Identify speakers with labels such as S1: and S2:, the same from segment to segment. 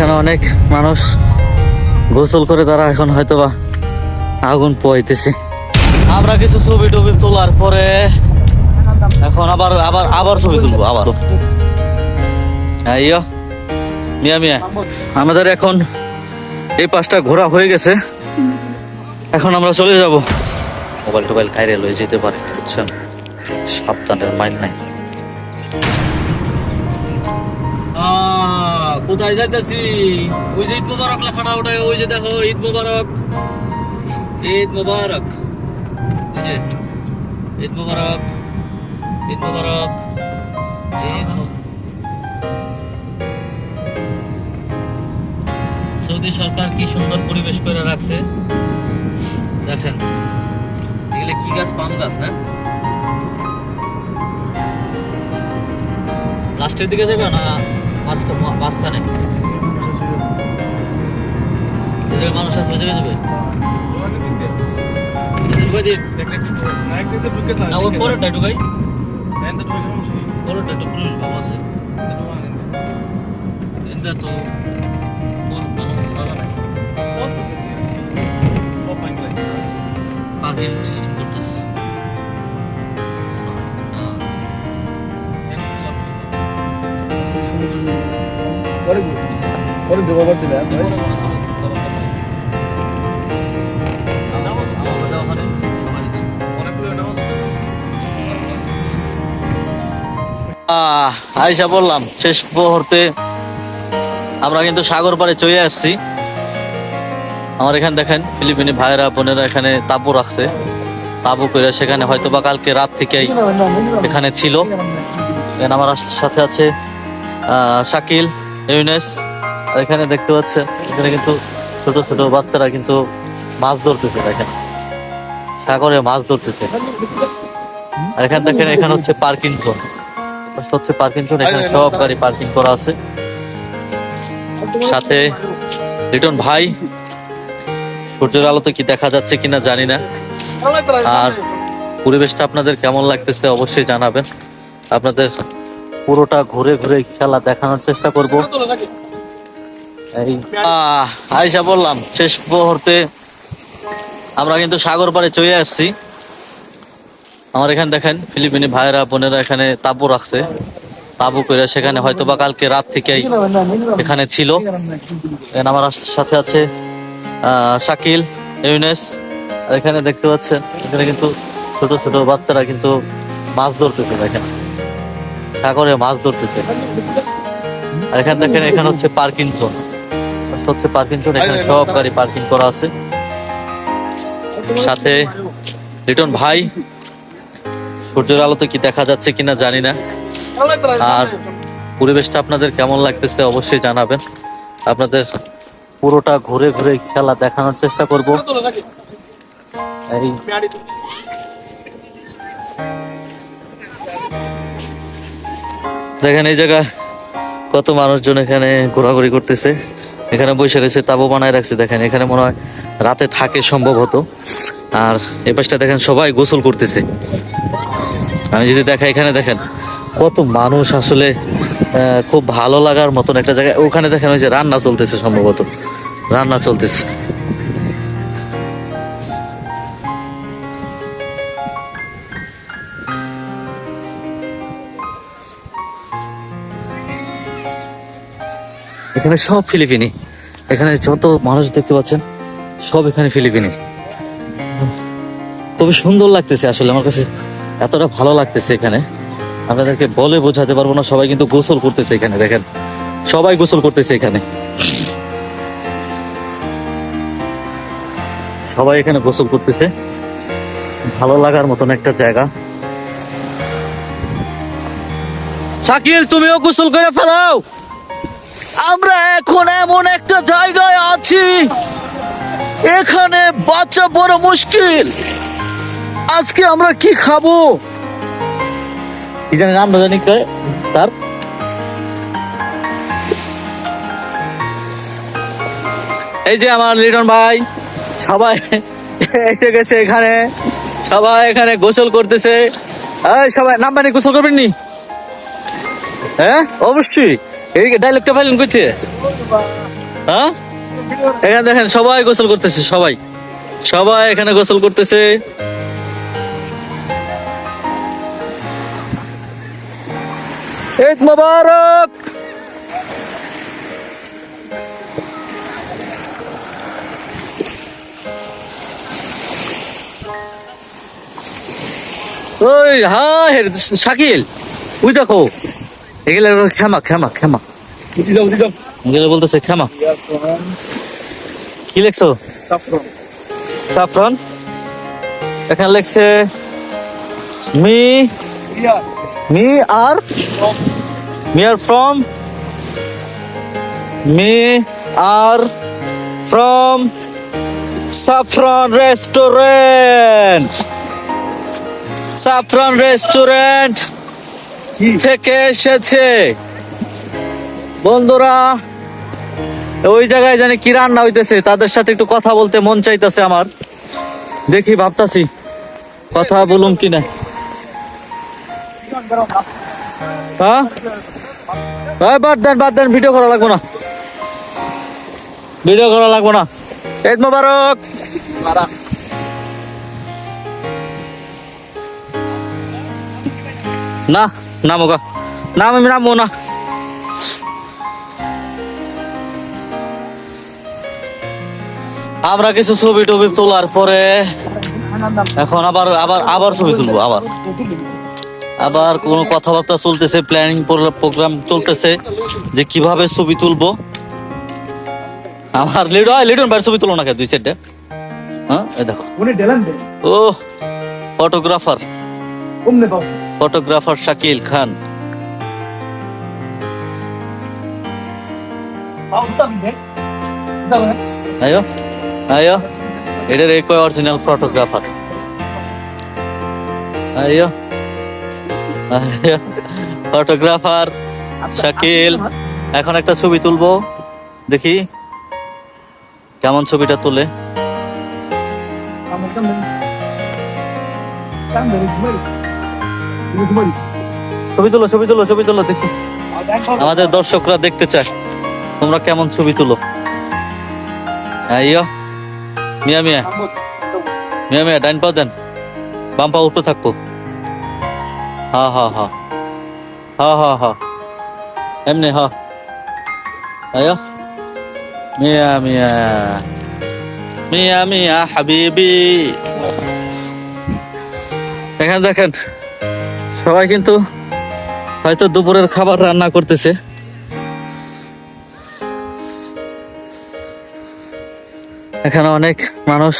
S1: এখানে অনেক মানুষ গোসল করে তারা এখন হয়তো বা আগুন পোয়াইতেছে আমরা কিছু ছবি টবি তোলার পরে এখন আবার আবার আবার ছবি তুলবো, আবার। মিয়া মিয়া, আমাদের এখন এই পাশটা ঘোরা হয়ে গেছে। এখন আমরা চলে যাব। মোবাইল টোবাইল খাইরে লয়ে যেতে পারে, বুঝছেন? সাবধানের মাইন নাই। কোথায় যাইতেছি? ওই যে ঈদ মোবারক লেখাটা ওটাই ওই যে দেখো, ঈদ মোবারক। ঈদ মোবারক। এই যে, ঈদ মোবারক ঈদ মোবারক। সৌদি সরকার কি সুন্দর পরিবেশ করে রাখছে? দেখেন। এগুলো কি গাছ? পাম গাছ, না? লাস্টের দিকে যাবে না? মাঝখানে। যেদিকে মানুষ ওই জায়গায় যাবে ঢুকাই দিই। না ওই পরেরটা ঢুকাই। পরেরটা একটু পুরুষ আছে। এটা তো ওর কোনো
S2: পরে দেবো আবার দিলে
S1: আহ, আইসা বললাম শেষ মুহূর্তে আমরা কিন্তু সাগর পাড়ে চলে আসছি। আমার এখানে দেখেন ফিলিপিনি ভাইরা বোনেরা এখানে তাবু রাখছে। তাবু করে সেখানে হয়তো বা কালকে রাত থেকেই এখানে ছিল। আমার সাথে আছে শাকিল। এখানে দেখতে পাচ্ছেন এখানে কিন্তু ছোট ছোট বাচ্চারা কিন্তু মাছ ধরতেছে, দেখেন। সাগরে মাছ ধরতেছে। আর এখানে দেখেন, এখানে হচ্ছে পার্কিং জোন হচ্ছে পার্কিং জোন এখানে সব গাড়ি পার্কিং করা আছে। সাথে রিটন ভাই, সূর্যের আলোতে কি দেখা যাচ্ছে কিনা জানি না। আর পরিবেশটা আপনাদের কেমন লাগতেছে অবশ্যই জানাবেন। আপনাদের পুরোটা ঘুরে ঘুরে খেলা দেখানোর চেষ্টা করব। এই আয়শা বললাম, শেষ মুহূর্তে আমরা কিন্তু সাগর পাড়ে চলে আসছি। আমার এখানে দেখেন, ফিলিপিনি ভাইরা বোনেরা এখানে তাবু রাখছে। তাবু করে সেখানে হয়তো বা কালকে রাত থেকেই এখানে ছিল। আমার সাথে আছে শাকিল, ইউনেস। এখানে দেখতে পাচ্ছেন, এখানে কিন্তু ছোট ছোট বাচ্চারা কিন্তু মাছ ধরতেছে দেখেন। সাগরে মাছ ধরতেছে। আর এখানে দেখেন, এখানে হচ্ছে পার্কিং জোন হচ্ছে পার্কিং জোন এখানে সব গাড়ি পার্কিং করা আছে। সাথে রিটন ভাই, সূর্যের আলোতে কি দেখা যাচ্ছে কিনা জানি না। আর পরিবেশটা আপনাদের কেমন লাগতেছে অবশ্যই জানাবেন। আপনাদের পুরোটা ঘুরে ঘুরে খেলা দেখানোর চেষ্টা করব। এই দেখেন এই জায়গা, কত মানুষজন এখানে ঘোরাঘুরি করতেছে। এখানে বসে রয়েছে, তাবু বানায় রাখছে, দেখেন, এখানে মনে হয় রাতে থাকে সম্ভবত আর এ পাশটা দেখেন, সবাই গোসল করতেছে। আমি যদি দেখাই এখানে, দেখেন, কত মানুষ আসলে খুব ভালো লাগার মতন একটা জায়গায় ওখানে দেখেন, ওই যে রান্না চলতেছে সম্ভবত। রান্না চলতেছে। এখানে সব ফিলিপিনি। এখানে যত মানুষ দেখতে পাচ্ছেন, সব এখানে ফিলিপিনি। খুবই সুন্দর লাগতেছে আসলে, আমার কাছে এতটা ভালো লাগতেছে এখানে। আপনাদেরকে বলে বোঝাতে পারব না, সবাই কিন্তু গোসল করতেছে এখানে, দেখেন। সবাই গোসল করতেছে এখানে। সবাই এখানে গোসল করতেছে। ভালো লাগার মতন একটা জায়গা। শাকিল, তুমিও গোসল করে ফেলাও! আমরা এখন এমন একটা জায়গায় আছি। এখানে বাচ্চা বড় মুশকিল। আজকে আমরা কি খাব? কি নাম না জানি কে, তার। এই যে আমার লিটন ভাই, সবাই এসে গেছে এখানে। সবাই এখানে গোসল করতেছে। এই সবাই নামবানি গোসল করবেন হ্যাঁ অবশ্যই। এই ডাইলগটা পাইলেন কইতে হ্যাঁ? এখানে দেখেন, সবাই গোসল করতেছে, সবাই। সবাই এখানে গোসল করতেছে। ঈদ মোবারক! ওই হাই শাকিল, ওই দেখো। এগুলো ক্ষমা ক্ষমা ক্ষমা। এগুলো বলতেছে ক্ষমা। কি লিখছো? সাফরন এখানে লিখছে মি me R? Me R from? Me R from saffron restaurant saffron restaurant থেকে এসেছে। বন্ধুরা, ওই জায়গায় জানি কি রান্না হইতেছে, তাদের সাথে একটু কথা বলতে মন চাইতেছে আমার। দেখি, ভাবতাছি, কথা বলুম কিনা হ্যাঁ? বাদ দেন বাদ দেন ভিডিও করা লাগবো না। ভিডিও করা লাগবো না। ঈদ মোবারক। না। নামো গা। নাম আমি নামবো না। আমরা কিছু ছবি টবি তোলার পরে এখন আবার আবার আবার ছবি তুলবো আবার। আবার কোনো কথাবার্তা চলতেছে প্ল্যানিং প্রোগ্রাম চলতেছে যে কীভাবে ছবি তুলবো। আমার লিডো লিডন ভাই ছবি তুলো না কে দুই সেটে হ্যাঁ এই দেখো। ও ফটোগ্রাফার ফটোগ্রাফার শাকিল খান। আয়ো আয়ো এটার এই কয় অরিজিনাল ফটোগ্রাফার আয়ো আয়ো ফটোগ্রাফার শাকিল। এখন একটা ছবি তুলবো দেখি। কেমন ছবিটা তুলে?
S2: আমার
S1: ছবি তুলো ছবি তুলো ছবি তুলো, দেখি। আমাদের দর্শকরা দেখতে চায়। তোমরা কেমন ছবি তুলো? আইয়ো মিয়া মিয়া। মিয়া মিয়া, ডাইন পাও দেন। বাম পা উঠতে থাকব। হা হা হা। হা হা হা। এমনি, হা। আইয়ো মিয়া মিয়া। মিয়া মিয়া, হাবিবি। দেখেন দেখেন সবাই কিন্তু হয়তো দুপুরের খাবার রান্না করতেছে। এখানে অনেক মানুষ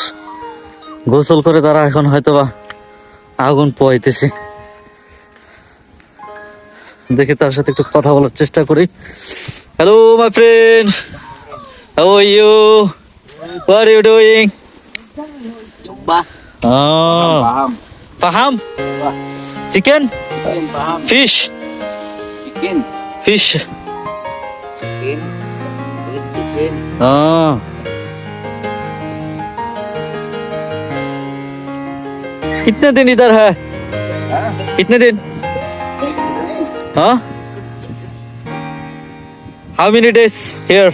S1: গোসল করে তারা এখন হয়তো বা আগুন পোয়াইতেছে দেখে তার সাথে একটু কথা বলার চেষ্টা করি। Hello my friend how are you what are you doing
S3: Coba.
S1: Chicken
S3: fish chicken fish
S1: हाँ कितने दिन इधर है? कितने दिन?
S3: How many days
S1: here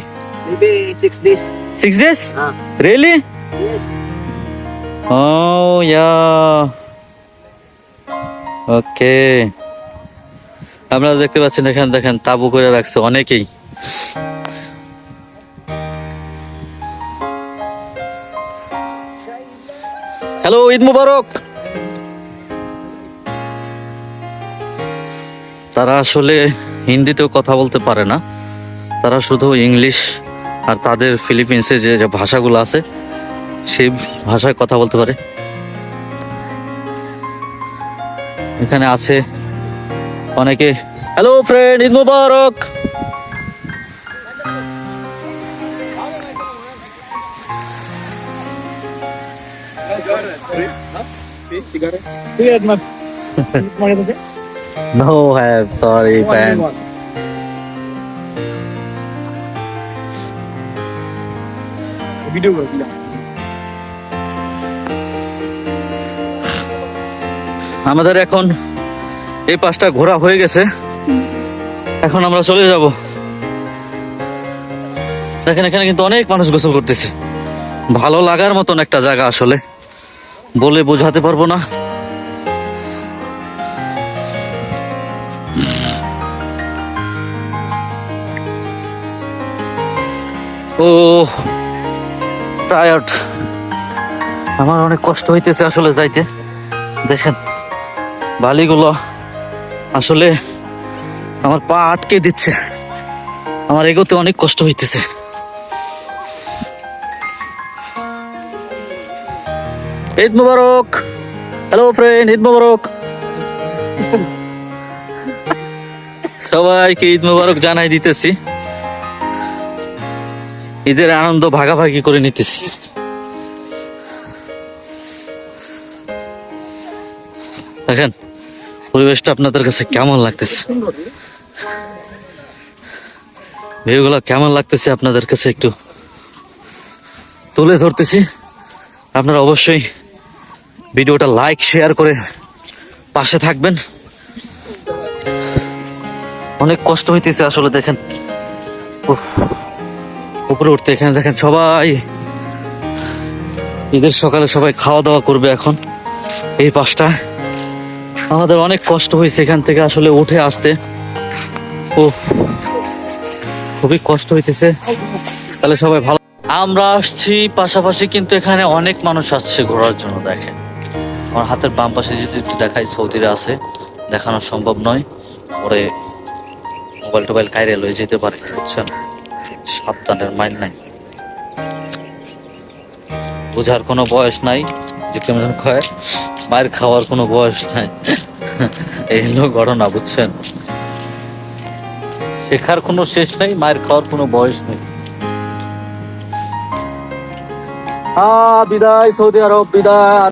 S1: six
S3: days
S1: six
S3: really
S1: हाँ. Yeah okay. আপনারা দেখতে পাচ্ছেন এখানে দেখেন তাবু করে রাখছে অনেকেই। হ্যালো, ঈদ মুবারক। তারা আসলে হিন্দিতেও কথা বলতে পারে না। তারা শুধু ইংলিশ আর তাদের ফিলিপিন্সে যে ভাষাগুলো আছে, সেই ভাষায় কথা বলতে পারে। এখানে আছে অনেকে। হ্যালো ফ্রেন্ড ঈদ মুবারক।
S2: কাছে
S1: নো আমাদের এখন এই পাশটা ঘোরা হয়ে গেছে। এখন আমরা চলে যাব। দেখেন, এখানে কিন্তু অনেক মানুষ গোসল করতেছে। ভালো লাগার মতন একটা জায়গা আসলে। বলে বোঝাতে পারব না। ও টায়ার্ড আমার অনেক কষ্ট হইতেছে আসলে যাইতে। দেখেন। বালিগুলো আসলে আমার পা আটকে দিচ্ছে। আমার এগোতে অনেক কষ্ট হইতেছে। ঈদ মুবারক। হ্যালো ফ্রেন্ড ঈদ মুবারক। সবাইকে ঈদ মুবারক জানাই দিতেছি। ঈদের আনন্দ ভাগাভাগি করে নিতেছি। পরিবেশটা আপনাদের কাছে কেমন লাগতেছে? ভিউগুলো কেমন লাগতেছে আপনাদের কাছে একটু তুলে ধরতেছি। আপনারা অবশ্যই ভিডিওটা লাইক, শেয়ার করে পাশে থাকবেন। অনেক কষ্ট হইতেছে আসলে দেখেন। উপরে উঠতে, এখানে দেখেন সবাই ঈদের সকালে সবাই খাওয়া দাওয়া করবে এখন। এই পাশটা। আমাদের অনেক কষ্ট হয়েছে এখান থেকে আসলে উঠে আসতে। ও খুবই কষ্ট হইতেছে। তাহলে সবাই ভালো আমরা আসছি পাশাপাশি কিন্তু এখানে অনেক মানুষ আসছে ঘোরার জন্য, দেখেন। আমার হাতের বাম পাশে যদি একটু দেখাই, সৌদিরা আছে। দেখানো সম্ভব নয়। পরে মোবাইল টোবাইল কাইরে লয়ে যেতে পারে, বুঝছেন? সাবধানের মাইন নাই। বোঝার কোনো বয়স নাই, যে কেমন কয়। মায়ের খাওয়ার কোনো বয়স নাই। এই ঘটনা, বুঝছেন? শেখার কোনো শেষ নাই, মায়ের খাওয়ার কোনো বয়স নেই। বিদায়, সৌদি আরব, বিদায়।